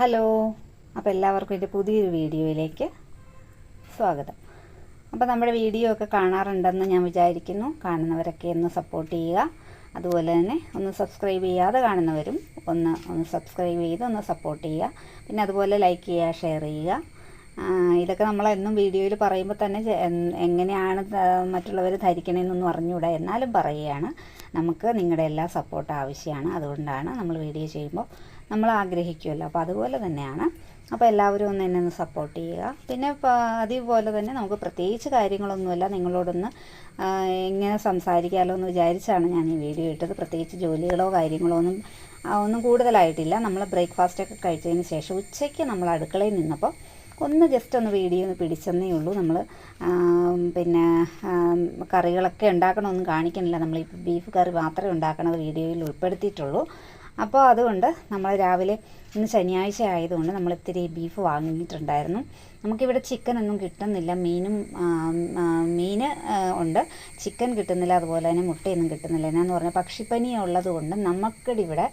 Hello അപ്പോൾ എല്ലാവർക്കും എന്റെ പുതിയൊരു വീഡിയോയിലേക്ക് സ്വാഗതം. അപ്പോൾ നമ്മുടെ വീഡിയോ ഒക്കെ കാണാറുണ്ടെന്ന് ഞാൻ വിചാരിക്കുന്നു. കാണുന്നവരൊക്കെ ഒന്ന് സപ്പോർട്ട് ചെയ്യുക. അതുപോലെ തന്നെ ഒന്ന് സബ്സ്ക്രൈബ് ചെയ്യാതെ കാണുന്നവരും ഒന്ന് ഒന്ന് സബ്സ്ക്രൈബ് ചെയ്ത് ഒന്ന് സപ്പോർട്ട് ചെയ്യുക. പിന്നെ അതുപോലെ ലൈക്ക് ചെയ്യുക ഷെയർ ചെയ്യുക. ഇതൊക്കെ നമ്മൾ എന്നും വീഡിയോയിൽ പറയുമ്പോൾ തന്നെ എങ്ങനെയാണ് മറ്റുള്ളവർ ധരിക്കണമെന്നൊന്നും അറിഞ്ഞുകൂടാ. എന്നാലും പറയുകയാണ്. നമുക്ക് നിങ്ങളുടെ എല്ലാ സപ്പോർട്ട് ആവശ്യമാണ്. അതുകൊണ്ടാണ് നമ്മൾ വീഡിയോ ചെയ്യുമ്പോൾ നമ്മൾ ആഗ്രഹിക്കുമല്ലോ അപ്പോൾ അതുപോലെ തന്നെയാണ്. അപ്പോൾ എല്ലാവരും ഒന്ന് എന്നെ ഒന്ന് സപ്പോർട്ട് ചെയ്യുക. പിന്നെ അതേപോലെ തന്നെ നമുക്ക് പ്രത്യേകിച്ച് കാര്യങ്ങളൊന്നുമല്ല. നിങ്ങളോടൊന്ന് എങ്ങനെ സംസാരിക്കാമല്ലോ എന്ന് വിചാരിച്ചാണ് ഞാൻ ഈ വീഡിയോ ഇട്ടത്. പ്രത്യേകിച്ച് ജോലികളോ കാര്യങ്ങളോ ഒന്നും ഒന്നും കൂടുതലായിട്ടില്ല. നമ്മൾ ബ്രേക്ക്ഫാസ്റ്റൊക്കെ കഴിച്ചതിന് ശേഷം ഉച്ചയ്ക്ക് നമ്മൾ അടുക്കളയിൽ നിന്നപ്പോൾ ഒന്ന് ജസ്റ്റ് ഒന്ന് വീഡിയോ ഒന്ന് പിടിച്ചെന്നേ ഉള്ളൂ. നമ്മൾ പിന്നെ കറികളൊക്കെ ഉണ്ടാക്കണമൊന്നും കാണിക്കണില്ല. നമ്മൾ ബീഫ് കറി മാത്രമേ ഉണ്ടാക്കണത് വീഡിയോയിൽ ഉൾപ്പെടുത്തിയിട്ടുള്ളൂ. അപ്പോൾ അതുകൊണ്ട് നമ്മൾ രാവിലെ ഇന്ന് ശനിയാഴ്ച ആയതുകൊണ്ട് നമ്മൾ ഇത്തിരി ബീഫ് വാങ്ങിയിട്ടുണ്ടായിരുന്നു. നമുക്കിവിടെ ചിക്കനൊന്നും കിട്ടുന്നില്ല. മീനും മീൻ ഉണ്ട്. ചിക്കൻ കിട്ടുന്നില്ല. അതുപോലെ തന്നെ മുട്ടയൊന്നും കിട്ടുന്നില്ല. എന്നാന്ന് പറഞ്ഞാൽ പക്ഷിപ്പനി ഉള്ളതുകൊണ്ട് നമുക്കിടെ ഇവിടെ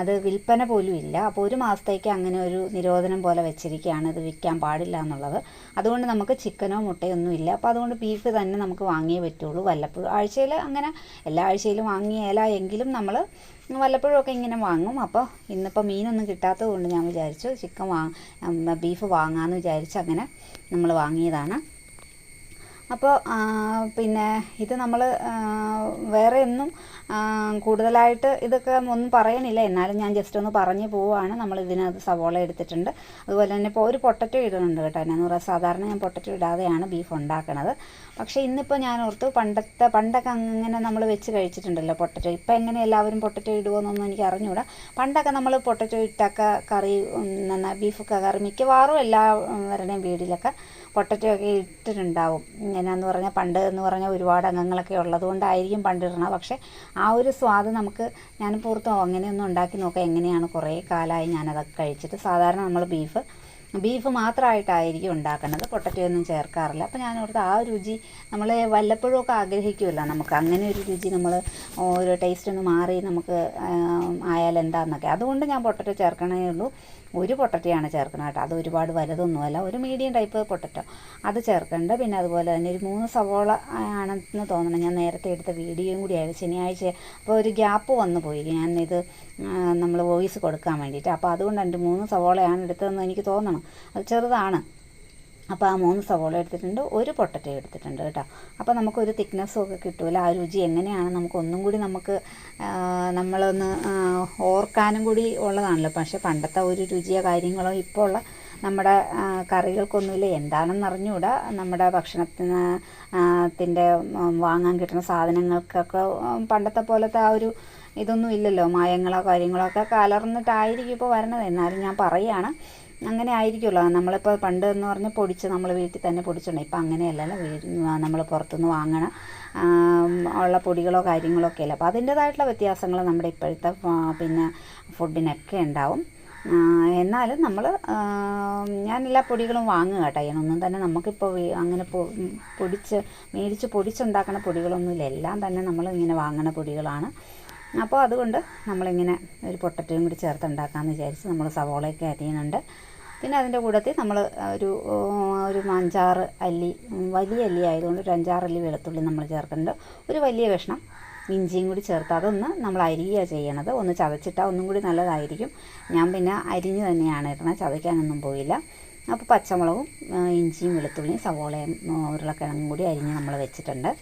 അത് വിൽപ്പന പോലും ഇല്ല. അപ്പോൾ ഒരു മാസത്തേക്ക് അങ്ങനെ ഒരു നിരോധനം പോലെ വെച്ചിരിക്കുകയാണ്. ഇത് വിൽക്കാൻ പാടില്ല എന്നുള്ളത്. അതുകൊണ്ട് നമുക്ക് ചിക്കനോ മുട്ടയോ ഒന്നും ഇല്ല. അപ്പോൾ അതുകൊണ്ട് ബീഫ് തന്നെ നമുക്ക് വാങ്ങിയേ പറ്റുള്ളൂ. വല്ലപ്പോഴും ആഴ്ചയിൽ അങ്ങനെ എല്ലാ ആഴ്ചയിലും വാങ്ങിയേല എങ്കിലും നമ്മൾ വല്ലപ്പോഴും ഒക്കെ ഇങ്ങനെ വാങ്ങും. അപ്പോൾ ഇന്നിപ്പോൾ മീനൊന്നും കിട്ടാത്തത് കൊണ്ട് ഞാൻ വിചാരിച്ചു ചിക്കൻ വാ ബീഫ് വാങ്ങാമെന്ന് വിചാരിച്ച് അങ്ങനെ നമ്മൾ വാങ്ങിയതാണ്. അപ്പോൾ പിന്നെ ഇത് നമ്മൾ വേറെ ഒന്നും കൂടുതലായിട്ട് ഇതൊക്കെ ഒന്നും പറയണില്ല. എന്നാലും ഞാൻ ജസ്റ്റ് ഒന്ന് പറഞ്ഞു പോവുകയാണ് നമ്മൾ ഇതിനകത്ത് സവോള എടുത്തിട്ടുണ്ട്. അതുപോലെ തന്നെ ഇപ്പോൾ ഒരു പൊട്ടറ്റോ ഇടുന്നുണ്ട് കേട്ടോ എന്നാന്ന് പറയുക സാധാരണ ഞാൻ പൊട്ടറ്റോ ഇടാതെയാണ് ബീഫ് ഉണ്ടാക്കണത്. പക്ഷേ ഇന്നിപ്പോൾ ഞാൻ ഓർത്തു പണ്ടത്തെ പണ്ടൊക്കെ അങ്ങനെ നമ്മൾ വെച്ച് കഴിച്ചിട്ടുണ്ടല്ലോ പൊട്ടറ്റോ. ഇപ്പം എങ്ങനെ എല്ലാവരും പൊട്ടറ്റോ ഇടുമോയെന്നൊന്നും എനിക്ക് അറിഞ്ഞുകൂടാ പണ്ടൊക്കെ നമ്മൾ പൊട്ടറ്റോ ഇട്ടൊക്കെ കറി നന്നായി ബീഫൊക്കെ കറി മിക്കവാറും എല്ലാവരുടെയും വീട്ടിലൊക്കെ പൊട്ടറ്റോ ഒക്കെ ഇട്ടിട്ടുണ്ടാവും. എന്നാന്ന് പറഞ്ഞാൽ പണ്ട് എന്ന് പറഞ്ഞാൽ ഒരുപാട് അംഗങ്ങളൊക്കെ ഉള്ളത് കൊണ്ടായിരിക്കും പണ്ടിടണത് പക്ഷേ ആ ഒരു സ്വാദ് നമുക്ക് ഞാൻ പുറത്തോ അങ്ങനെയൊന്നും ഉണ്ടാക്കി നോക്കാം എങ്ങനെയാണ് കുറേ കാലമായി ഞാനതൊക്കെ കഴിച്ചിട്ട്. സാധാരണ നമ്മൾ ബീഫ് ബീഫ് മാത്രമായിട്ടായിരിക്കും ഉണ്ടാക്കുന്നത് പൊട്ടറ്റോ ഒന്നും ചേർക്കാറില്ല. അപ്പോൾ ഞാൻ ഓർത്ത് ആ രുചി നമ്മൾ വല്ലപ്പോഴും ഒക്കെ ആഗ്രഹിക്കുമല്ലോ നമുക്ക്. അങ്ങനെ ഒരു രുചി നമ്മൾ ഒരു ടേസ്റ്റ് ഒന്ന് മാറി നമുക്ക് ആയാലെന്താന്നൊക്കെ അതുകൊണ്ട് ഞാൻ പൊട്ടറ്റോ ചേർക്കണേ ഉള്ളൂ. ഒരു പൊട്ടറ്റയാണ് ചേർക്കുന്നത് കേട്ടോ. അത് ഒരുപാട് വലുതൊന്നുമല്ല ഒരു മീഡിയം ടൈപ്പ് പൊട്ടറ്റോ. അത് ചേർക്കേണ്ട. പിന്നെ അതുപോലെ തന്നെ ഒരു മൂന്ന് സവോള ആണെന്ന് തോന്നണം. ഞാൻ നേരത്തെ എടുത്ത വീഡിയോയും കൂടി കൂടിയായിരുന്നു ശനിയാഴ്ച അപ്പോൾ ഒരു ഗ്യാപ്പ് വന്നു പോയി. ഞാൻ ഇത് നമ്മൾ വോയിസ് കൊടുക്കാൻ വേണ്ടിയിട്ട്. അപ്പോൾ അതുകൊണ്ട് രണ്ട് മൂന്ന് സവോളയാണ് എടുത്തതെന്ന് എനിക്ക് തോന്നണം. അത് ചെറുതാണ്. അപ്പോൾ ആ മൂന്ന് സവോള എടുത്തിട്ടുണ്ട് ഒരു പൊട്ടറ്റോ എടുത്തിട്ടുണ്ട് കേട്ടോ. അപ്പോൾ നമുക്കൊരു തിക്നെസ്സും ഒക്കെ കിട്ടുമല്ലോ ആ രുചി എങ്ങനെയാണ്? നമുക്ക് ഒന്നും കൂടി നമുക്ക് നമ്മളൊന്ന് ഓർക്കാനും കൂടി ഉള്ളതാണല്ലോ. പക്ഷേ പണ്ടത്തെ ഒരു രുചിയോ കാര്യങ്ങളോ ഇപ്പോൾ ഉള്ള നമ്മുടെ കറികൾക്കൊന്നുമില്ല. എന്താണെന്ന് അറിഞ്ഞുകൂടാ. നമ്മുടെ ഭക്ഷണത്തിന് ത്തിന്റെ വാങ്ങാൻ കിട്ടുന്ന സാധനങ്ങൾക്കൊക്കെ പണ്ടത്തെ പോലത്തെ ആ ഒരു ഇതൊന്നും ഇല്ലല്ലോ മായങ്ങളോ കാര്യങ്ങളോ ഒക്കെ കലർന്നിട്ടായിരിക്കും ഇപ്പോൾ വരണത്. എന്നാലും ഞാൻ പറയുകയാണ് അങ്ങനെ ആയിരിക്കുമല്ലോ. നമ്മളിപ്പോൾ പണ്ട് എന്ന് പറഞ്ഞാൽ പൊടിച്ച് നമ്മൾ വീട്ടിൽ തന്നെ പൊടിച്ചിട്ടുണ്ട്. ഇപ്പം അങ്ങനെയല്ലല്ലോ നമ്മൾ പുറത്തുനിന്ന് വാങ്ങണ ഉള്ള പൊടികളോ കാര്യങ്ങളോ ഒക്കെ അല്ല. അപ്പോൾ അതിന്റേതായിട്ടുള്ള വ്യത്യാസങ്ങൾ നമ്മുടെ ഇപ്പോഴത്തെ പിന്നെ ഫുഡിനൊക്കെ ഉണ്ടാവും. എന്നാലും നമ്മൾ ഞാൻ എല്ലാ പൊടികളും വാങ്ങുക കേട്ടോ. ഞാനൊന്നും തന്നെ നമുക്കിപ്പോൾ അങ്ങനെ പൊടിച്ച് മേടിച്ച് പൊടിച്ചുണ്ടാക്കുന്ന പൊടികളൊന്നുമില്ല. എല്ലാം തന്നെ നമ്മൾ ഇങ്ങനെ വാങ്ങുന്ന പൊടികളാണ്. അപ്പോൾ അതുകൊണ്ട് നമ്മളിങ്ങനെ ഒരു പൊട്ടറ്റയും കൂടി ചേർത്ത് ഉണ്ടാക്കാമെന്ന് വിചാരിച്ച് നമ്മൾ സവോളയൊക്കെ അരിയുന്നുണ്ട് പിന്നെ അതിന്റെ കൂട്ടത്തിൽ നമ്മൾ ഒരു ഒരു അഞ്ചാറ് അല്ലി വലിയ അല്ലി ആയതുകൊണ്ട് ഒരു അഞ്ചാറ് അല്ലി വെളുത്തുള്ളി നമ്മൾ ചേർക്കുന്നുണ്ട്. ഒരു വലിയ കഷ്ണം ഇഞ്ചിയും കൂടി ചേർത്ത് അതൊന്ന് നമ്മൾ അരിയുക ചെയ്യണത്. ഒന്ന് ചതച്ചിട്ടാൽ ഒന്നും കൂടി നല്ലതായിരിക്കും. ഞാൻ പിന്നെ അരിഞ്ഞ് തന്നെയാണ് ഇടണത് ചതയ്ക്കാനൊന്നും പോയില്ല. അപ്പോൾ പച്ചമുളകും ഇഞ്ചിയും വെളുത്തുള്ളിയും സവോളയും ഉരുളക്കിഴങ്ങും കൂടി അരിഞ്ഞ് നമ്മൾ വെച്ചിട്ടുണ്ട്.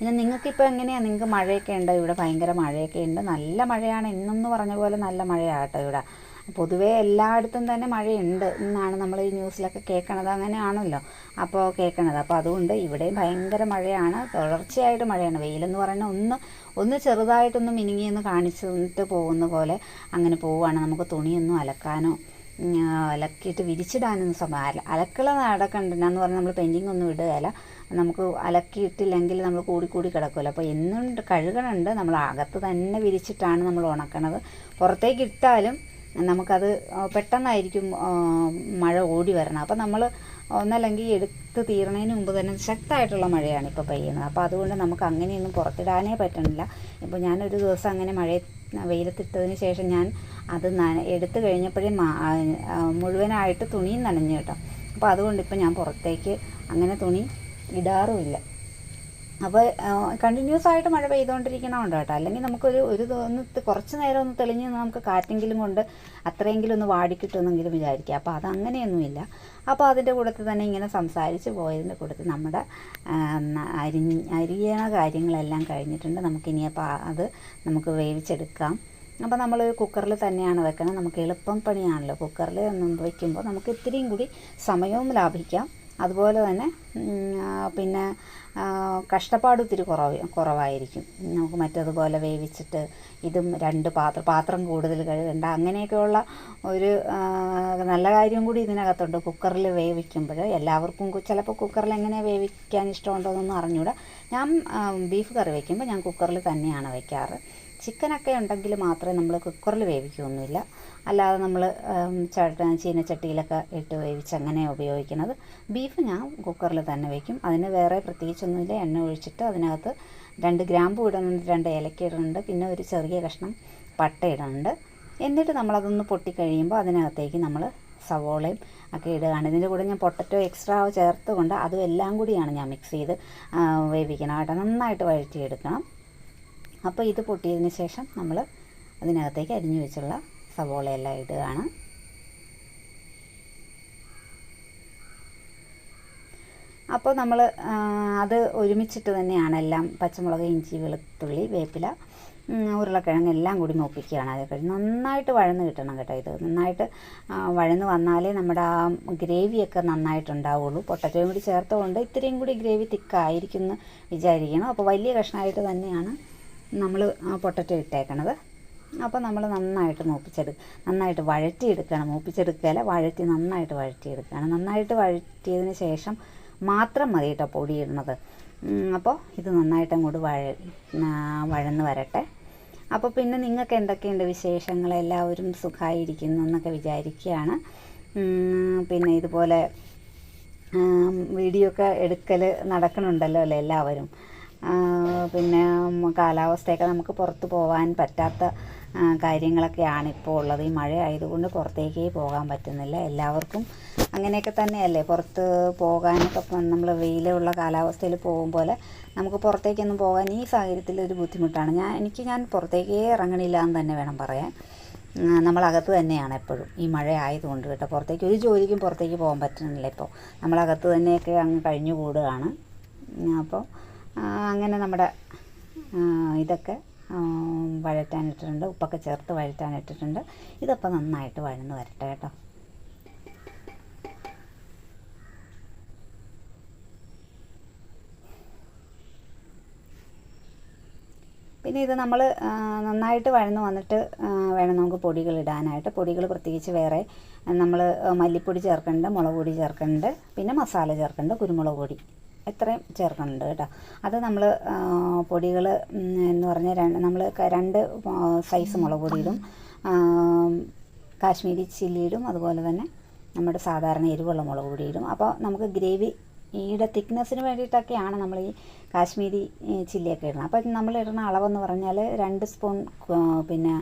പിന്നെ നിങ്ങൾക്കിപ്പോൾ എങ്ങനെയാണ് നിങ്ങൾക്ക് മഴയൊക്കെ ഉണ്ട് ഇവിടെ? ഭയങ്കര മഴയൊക്കെ ഉണ്ട്. നല്ല മഴയാണ്. ഇന്നെന്ന് പറഞ്ഞ പോലെ നല്ല മഴയാട്ടോ ഇവിടെ. പൊതുവേ എല്ലായിടത്തും തന്നെ മഴയുണ്ട് എന്നാണ് നമ്മൾ ഈ ന്യൂസിലൊക്കെ കേൾക്കണത് അങ്ങനെയാണല്ലോ. അപ്പോൾ കേൾക്കണത് അപ്പോൾ അതുകൊണ്ട് ഇവിടെയും ഭയങ്കര മഴയാണ്. തുടർച്ചയായിട്ട് മഴയാണ്. വെയിലെന്ന് പറയുന്നത് ഒന്ന് ഒന്ന് ചെറുതായിട്ടൊന്ന് മിനുങ്ങിയൊന്ന് കാണിച്ചിട്ട് പോകുന്ന പോലെ അങ്ങനെ പോവുകയാണ് നമുക്ക് തുണിയൊന്നും അലക്കാനോ അലക്കിയിട്ട് വിരിച്ചിടാനൊന്നും സമയം അല അലക്കള നടക്കണ്ടെന്ന് പറഞ്ഞാൽ നമ്മൾ പെയിന്റിങ് ഒന്നും ഇടുകയില്ല. നമുക്ക് അലക്കിയിട്ടില്ലെങ്കിൽ നമ്മൾ കൂടി കൂടി കിടക്കുമല്ലോ. അപ്പോൾ എന്നും കഴുകണുണ്ട്. നമ്മൾ അകത്ത് തന്നെ വിരിച്ചിട്ടാണ് നമ്മൾ ഉണക്കണത്. പുറത്തേക്ക് ഇട്ടാലും നമുക്കത് പെട്ടെന്നായിരിക്കും മഴ ഓടി വരണം. അപ്പോൾ നമ്മൾ ഒന്നല്ലെങ്കിൽ എടുത്ത് തീരണതിന് മുമ്പ് തന്നെ ശക്തമായിട്ടുള്ള മഴയാണ് ഇപ്പോൾ പെയ്യുന്നത്. അപ്പോൾ അതുകൊണ്ട് നമുക്ക് അങ്ങനെയൊന്നും പുറത്തിടാനേ പറ്റണില്ല. ഇപ്പോൾ ഞാനൊരു ദിവസം അങ്ങനെ മഴ വെയിലത്തിട്ടതിന് ശേഷം ഞാൻ അത് എടുത്ത് കഴിഞ്ഞപ്പോഴേ മുഴുവനായിട്ട് തുണിയും നനഞ്ഞു കേട്ടോ. അപ്പോൾ അതുകൊണ്ട് ഇപ്പോൾ ഞാൻ പുറത്തേക്ക് അങ്ങനെ തുണി ഇടാറുമില്ല. അപ്പോൾ കണ്ടിന്യൂസ് ആയിട്ട് മഴ പെയ്തുകൊണ്ടിരിക്കണമുണ്ട് കേട്ടോ. അല്ലെങ്കിൽ നമുക്കൊരു ഒരു ഒന്ന് കുറച്ച് നേരം ഒന്ന് തെളിഞ്ഞ് നമുക്ക് കാറ്റെങ്കിലും കൊണ്ട് അത്രയെങ്കിലും ഒന്ന് വാടിക്കിട്ടുമെന്നെങ്കിലും വിചാരിക്കുക അപ്പോൾ അത് അങ്ങനെയൊന്നുമില്ല. അപ്പോൾ അതിന്റെ കൂട്ടത്തിൽ തന്നെ ഇങ്ങനെ സംസാരിച്ച് പോയതിന്റെ കൂട്ടത്തിൽ നമ്മുടെ അരി അരിയണ കാര്യങ്ങളെല്ലാം കഴിഞ്ഞിട്ടുണ്ട്. നമുക്കിനി അപ്പോൾ അത് നമുക്ക് വേവിച്ചെടുക്കാം. അപ്പോൾ നമ്മൾ കുക്കറിൽ തന്നെയാണ് വെക്കണം നമുക്ക് എളുപ്പം പണിയാണല്ലോ. കുക്കറിൽ വയ്ക്കുമ്പോൾ നമുക്ക് ഇത്തിരിയും കൂടി സമയവും ലാഭിക്കാം. അതുപോലെ തന്നെ പിന്നെ കഷ്ടപ്പാട് ഇത്തിരി കുറവ് കുറവായിരിക്കും. നമുക്ക് മറ്റതുപോലെ വേവിച്ചിട്ട് ഇതും രണ്ട് പാത്രം പാത്രം കൂടുതൽ കഴുകണ്ട അങ്ങനെയൊക്കെയുള്ള ഒരു നല്ല കാര്യം കൂടി ഇതിനകത്തുണ്ട്. കുക്കറിൽ വേവിക്കുമ്പോൾ എല്ലാവർക്കും ചിലപ്പോൾ കുക്കറിൽ എങ്ങനെ വേവിക്കാൻ ഇഷ്ടമുണ്ടോയെന്നൊന്നും അറിഞ്ഞൂടാ ഞാൻ ബീഫ് കറി വയ്ക്കുമ്പോൾ ഞാൻ കുക്കറിൽ തന്നെയാണ് വയ്ക്കാറ് ചിക്കനൊക്കെ ഉണ്ടെങ്കിൽ മാത്രമേ നമ്മൾ കുക്കറിൽ വേവിക്കുകയൊന്നുമില്ല. അല്ലാതെ നമ്മൾ ചട്ട ചീനച്ചട്ടിയിലൊക്കെ ഇട്ട് വേവിച്ച് അങ്ങനെ ഉപയോഗിക്കുന്നത്. ബീഫ് ഞാൻ കുക്കറിൽ തന്നെ വയ്ക്കും അതിന് വേറെ പ്രത്യേകിച്ചൊന്നുമില്ല. എണ്ണ ഒഴിച്ചിട്ട് അതിനകത്ത് രണ്ട് ഗ്രാമ്പു ഇടുന്നുണ്ട് രണ്ട് ഏലക്ക ഇടുന്നുണ്ട് പിന്നെ ഒരു ചെറിയ കഷ്ണം പട്ട ഇടുന്നുണ്ട്. എന്നിട്ട് നമ്മളതൊന്ന് പൊട്ടിക്കഴിയുമ്പോൾ അതിനകത്തേക്ക് നമ്മൾ സവോളയും ഒക്കെ ഇടുകയാണ്. ഇതിന്റെ കൂടെ ഞാൻ പൊട്ടറ്റോ എക്സ്ട്രാ ചേർത്തുകൊണ്ട് അതും എല്ലാം കൂടിയാണ് ഞാൻ മിക്സ് ചെയ്ത് വേവിക്കണം കേട്ടോ. നന്നായിട്ട് വഴറ്റിയെടുക്കണം. അപ്പോൾ ഇത് പൊട്ടിയതിന് ശേഷം നമ്മൾ അതിനകത്തേക്ക് അരിഞ്ഞു വെച്ചുള്ള സവോളയെല്ലാം ഇടുകയാണ്. അപ്പോൾ നമ്മൾ അത് ഒരുമിച്ചിട്ട് തന്നെയാണ് എല്ലാം പച്ചമുളക് ഇഞ്ചി വെളുത്തുള്ളി വേപ്പില ഉരുളക്കിഴങ്ങ് എല്ലാം കൂടി മൂപ്പിക്കുകയാണ് അതേ കഴിഞ്ഞ്. നന്നായിട്ട് വഴന്ന് കിട്ടണം കേട്ടോ ഇത്. നന്നായിട്ട് വഴന്ന് വന്നാലേ നമ്മുടെ ആ ഗ്രേവിയൊക്കെ നന്നായിട്ടുണ്ടാവുള്ളൂ. പൊട്ടറ്റോയും കൂടി ചേർത്തുകൊണ്ട് ഇത്രയും കൂടി ഗ്രേവി തിക്കായിരിക്കും എന്ന് വിചാരിക്കണം. അപ്പോൾ വലിയ കഷ്ണമായിട്ട് തന്നെയാണ് നമ്മൾ പൊട്ടറ്റോ ഇട്ടേക്കണത്. അപ്പോൾ നമ്മൾ നന്നായിട്ട് മൂപ്പിച്ചെടു നന്നായിട്ട് വഴറ്റിയെടുക്കണം. മൂപ്പിച്ചെടുക്കുകയല്ല വഴറ്റി നന്നായിട്ട് വഴറ്റിയെടുക്കുകയാണ് നന്നായിട്ട് വഴറ്റിയതിന് ശേഷം മാത്രം മതി കേട്ടോ പൊടിയിടുന്നത്. അപ്പോൾ ഇത് നന്നായിട്ട് അങ്ങോട്ട് വഴ വഴന്ന് വരട്ടെ. അപ്പോൾ പിന്നെ നിങ്ങൾക്ക് എന്തൊക്കെയുണ്ട് വിശേഷങ്ങൾ എല്ലാവരും സുഖമായിരിക്കുന്നു എന്നൊക്കെ വിചാരിക്കുകയാണ് പിന്നെ ഇതുപോലെ വീഡിയോ ഒക്കെ എടുക്കൽ നടക്കണുണ്ടല്ലോ അല്ലേ എല്ലാവരും? പിന്നെ കാലാവസ്ഥയൊക്കെ നമുക്ക് പുറത്ത് പോകാൻ പറ്റാത്ത കാര്യങ്ങളൊക്കെയാണ് ഇപ്പോൾ ഉള്ളത്. ഈ മഴ ആയതുകൊണ്ട് പുറത്തേക്കേ പോകാൻ പറ്റുന്നില്ല. എല്ലാവർക്കും അങ്ങനെയൊക്കെ തന്നെയല്ലേ? പുറത്ത് പോകാനൊക്കെ നമ്മൾ വെയിലുള്ള കാലാവസ്ഥയിൽ പോകും പോലെ നമുക്ക് പുറത്തേക്കൊന്നും പോകാൻ ഈ സാഹചര്യത്തിൽ ഒരു ബുദ്ധിമുട്ടാണ്. ഞാൻ എനിക്ക് ഞാൻ പുറത്തേക്കേ ഇറങ്ങണില്ല എന്ന് തന്നെ വേണം പറയാൻ. നമ്മളകത്ത് തന്നെയാണ് എപ്പോഴും. ഈ മഴ ആയതുകൊണ്ട് കേട്ടോ. പുറത്തേക്ക് ഒരു ജോലിക്കും പുറത്തേക്ക് പോകാൻ പറ്റുന്നില്ല ഇപ്പോൾ. നമ്മളകത്ത് തന്നെയൊക്കെ അങ്ങ് കഴിഞ്ഞു കൂടുകയാണ് അപ്പോൾ അങ്ങനെ നമ്മുടെ ഇതൊക്കെ വഴറ്റാനിട്ടിട്ടുണ്ട്. ഉപ്പൊക്കെ ചേർത്ത് വഴറ്റാനിട്ടിട്ടുണ്ട്. ഇതപ്പോൾ നന്നായിട്ട് വഴന്ന് വരട്ടെ കേട്ടോ. പിന്നെ ഇത് നമ്മൾ നന്നായിട്ട് വഴന്ന് വന്നിട്ട് വേണം നമുക്ക് പൊടികൾ ഇടാനായിട്ട്. പൊടികൾ പ്രത്യേകിച്ച് വേറെ നമ്മൾ മല്ലിപ്പൊടി ചേർക്കുന്നുണ്ട് മുളക് പൊടി ചേർക്കുന്നുണ്ട് പിന്നെ മസാല ചേർക്കുന്നുണ്ട് കുരുമുളക് പൊടി. ഇത്രയും ചേർക്കുന്നുണ്ട് കേട്ടോ. അത് നമ്മൾ പൊടികൾ എന്ന് പറഞ്ഞാൽ രണ്ട് നമ്മൾ രണ്ട് സൈസ് മുളക് പൊടിയിലും കാശ്മീരി ചില്ലി ഇടും അതുപോലെ തന്നെ നമ്മുടെ സാധാരണ എരിവുള്ള മുളക് പൊടിയിലും അപ്പോൾ നമുക്ക് ഗ്രേവി ഈയുടെ തിക്നെസ്സിന് വേണ്ടിയിട്ടൊക്കെയാണ് നമ്മൾ ഈ കാശ്മീരി ചില്ലിയൊക്കെ ഇടുന്നത്. അപ്പോൾ നമ്മൾ ഇടുന്ന അളവെന്ന് പറഞ്ഞാൽ രണ്ട് സ്പൂൺ പിന്നെ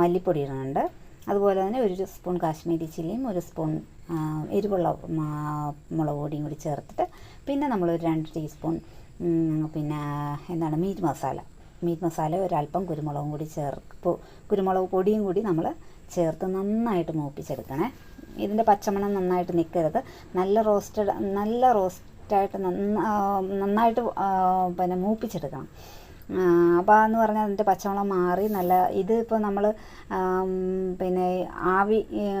മല്ലിപ്പൊടി ഇടുന്നുണ്ട്. അതുപോലെ തന്നെ ഒരു സ്പൂൺ കാശ്മീരി ചില്ലിയും ഒരു സ്പൂൺ എരിവുള്ള മുളക് പൊടിയും കൂടി ചേർത്തിട്ട് പിന്നെ നമ്മൾ ഒരു രണ്ട് ടീസ്പൂൺ പിന്നെ എന്താണ് മീറ്റ് മസാല. മീറ്റ് മസാല ഒരല്പം കുരുമുളകും കൂടി ചേർപ്പ് കുരുമുളക് പൊടിയും കൂടി നമ്മൾ ചേർത്ത് നന്നായിട്ട് മൂപ്പിച്ചെടുക്കണേ. ഇതിന്റെ പച്ചമണം നന്നായിട്ട് നിൽക്കരുത് നല്ല റോസ്റ്റഡ് നല്ല റോസ്റ്റായിട്ട് നന്ന നന്നായിട്ട് പിന്നെ മൂപ്പിച്ചെടുക്കണം. അപ്പോൾ എന്ന് പറഞ്ഞാൽ അതിന്റെ പച്ചമണം മാറി നല്ല ഇത് ഇപ്പോൾ നമ്മൾ പിന്നെ ആവി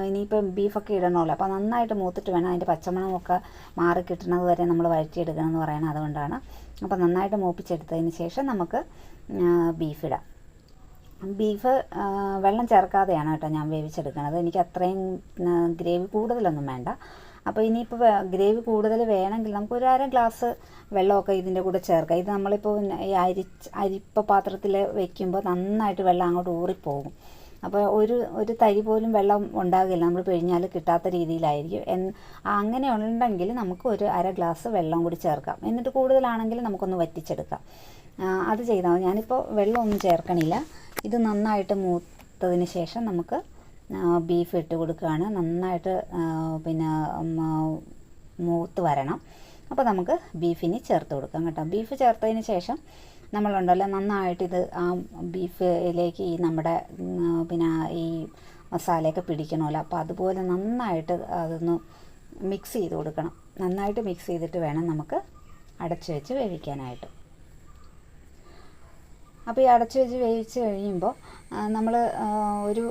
ഇനിയിപ്പം ബീഫൊക്കെ ഇടണമല്ലോ അപ്പോൾ നന്നായിട്ട് മൂത്തിട്ട് വേണം അതിന്റെ പച്ചമണമൊക്കെ മാറി കിട്ടുന്നത് വരെ നമ്മൾ വഴറ്റിയെടുക്കണം എന്ന് പറയണം അതുകൊണ്ടാണ്. അപ്പോൾ നന്നായിട്ട് മൂപ്പിച്ചെടുത്തതിന് ശേഷം നമുക്ക് ബീഫ് ഇടാം. ബീഫ് വെള്ളം ചേർക്കാതെയാണ് കേട്ടോ ഞാൻ വേവിച്ചെടുക്കുന്നത് എനിക്ക് അത്രയും ഗ്രേവി കൂടുതലൊന്നും വേണ്ട. അപ്പോൾ ഇനിയിപ്പോൾ ഗ്രേവി കൂടുതൽ വേണമെങ്കിൽ നമുക്ക് ഒരു അര ഗ്ലാസ് വെള്ളമൊക്കെ ഇതിന്റെ കൂടെ ചേർക്കാം. ഇത് നമ്മളിപ്പോൾ ഈ അരി അരിപ്പ പാത്രത്തിൽ വെക്കുമ്പോൾ നന്നായിട്ട് വെള്ളം അങ്ങോട്ട് ഊറിപ്പോകും. അപ്പോൾ ഒരു ഒരു തരി പോലും വെള്ളം ഉണ്ടാകില്ല. നമ്മൾ പിഴിഞ്ഞാൽ കിട്ടാത്ത രീതിയിലായിരിക്കും. എൻ അങ്ങനെ ഉണ്ടെങ്കിൽ നമുക്ക് ഒരു അര ഗ്ലാസ് വെള്ളം കൂടി ചേർക്കാം. എന്നിട്ട് കൂടുതലാണെങ്കിൽ നമുക്കൊന്ന് വറ്റിച്ചെടുക്കാം. അത് ചെയ്താൽ മതി. ഞാനിപ്പോൾ വെള്ളമൊന്നും ചേർക്കണില്ല. ഇത് നന്നായിട്ട് മൂത്തതിന് ശേഷം നമുക്ക് ബീഫ് ഇട്ട് കൊടുക്കുകയാണ്. നന്നായിട്ട് പിന്നെ മൂത്ത് വരണം. അപ്പോൾ നമുക്ക് ബീഫിന് ചേർത്ത് കൊടുക്കാം കേട്ടോ. ബീഫ് ചേർത്തതിന് ശേഷം നമ്മളുണ്ടല്ലോ നന്നായിട്ട് ഇത് ആ ബീഫിലേക്ക് ഈ നമ്മുടെ പിന്നെ ഈ മസാലയൊക്കെ പിടിക്കണമല്ലോ. അപ്പോൾ അതുപോലെ നന്നായിട്ട് അതൊന്ന് മിക്സ് ചെയ്ത് കൊടുക്കണം. നന്നായിട്ട് മിക്സ് ചെയ്തിട്ട് വേണം നമുക്ക് അടച്ചു വെച്ച് വേവിക്കാനായിട്ട്. അപ്പോൾ ഈ അടച്ചു വെച്ച് വേവിച്ച് കഴിയുമ്പോൾ നമ്മൾ ഒരു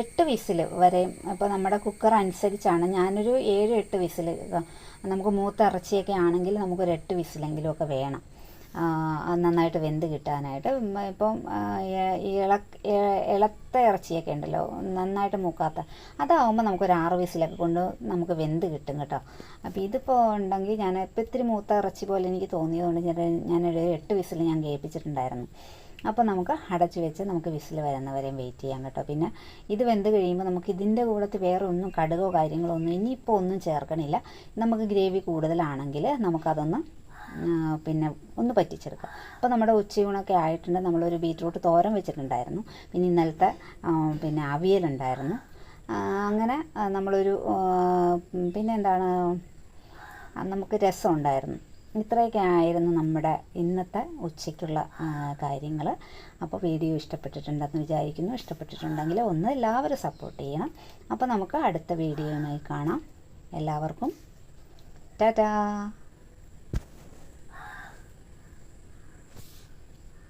എട്ട് വിസിൽ വരെയും അപ്പോൾ നമ്മുടെ കുക്കർ അനുസരിച്ചാണ് ഞാനൊരു ഏഴ് എട്ട് വിസിൽ നമുക്ക് മൂത്ത ഇറച്ചിയൊക്കെ ആണെങ്കിൽ നമുക്കൊരു എട്ട് വിസിലെങ്കിലും ഒക്കെ വേണം. നന്നായിട്ട് വെന്ത് കിട്ടാനായിട്ട്. ഇപ്പം ഇള ഇളത്ത ഇറച്ചിയൊക്കെ ഉണ്ടല്ലോ നന്നായിട്ട് മൂക്കാത്ത അതാവുമ്പോൾ നമുക്കൊരു ആറ് വിസിലൊക്കെ കൊണ്ട് നമുക്ക് വെന്ത് കിട്ടും കേട്ടോ. അപ്പോൾ ഇതിപ്പോൾ ഉണ്ടെങ്കിൽ ഞാൻ ഇപ്പം ഇത്തിരി മൂത്ത ഇറച്ചി പോലെ എനിക്ക് തോന്നിയതുകൊണ്ട് ഞാൻ ഞാനൊരു എട്ട് വിസിൽ ഞാൻ കേൾപ്പിച്ചിട്ടുണ്ടായിരുന്നു അപ്പോൾ നമുക്ക് അടച്ച് വെച്ച് നമുക്ക് വിസിൽ വരുന്നവരെയും വെയിറ്റ് ചെയ്യാം കേട്ടോ. പിന്നെ ഇത് വെന്ത് കഴിയുമ്പോൾ നമുക്ക് ഇതിന്റെ കൂടത്തിൽ വേറെ ഒന്നും കടുകോ കാര്യങ്ങളോ ഒന്നും ഇനിയിപ്പോൾ ഒന്നും ചേർക്കണില്ല. നമുക്ക് ഗ്രേവി കൂടുതലാണെങ്കിൽ നമുക്കതൊന്ന് പിന്നെ ഒന്ന് പറ്റിച്ചെടുക്കാം. അപ്പോൾ നമ്മുടെ ഉച്ചയൂണൊക്കെ ആയിട്ടുണ്ട്. നമ്മളൊരു ബീറ്റ്റൂട്ട് തോരൻ വെച്ചിട്ടുണ്ടായിരുന്നു. പിന്നെ ഇന്നലത്തെ പിന്നെ അവിയലുണ്ടായിരുന്നു അങ്ങനെ നമ്മളൊരു പിന്നെ എന്താണ് നമുക്ക് രസം ഉണ്ടായിരുന്നു. ഇത്രയൊക്കെ ആയിരുന്നു നമ്മുടെ ഇന്നത്തെ ഉച്ചയ്ക്കുള്ള കാര്യങ്ങൾ അപ്പോൾ വീഡിയോ ഇഷ്ടപ്പെട്ടിട്ടുണ്ടെന്ന് വിചാരിക്കുന്നു. ഇഷ്ടപ്പെട്ടിട്ടുണ്ടെങ്കിൽ ഒന്ന് എല്ലാവരും സപ്പോർട്ട് ചെയ്യണം. അപ്പോൾ നമുക്ക് അടുത്ത വീഡിയോയുമായി കാണാം. എല്ലാവർക്കും ടാറ്റാ!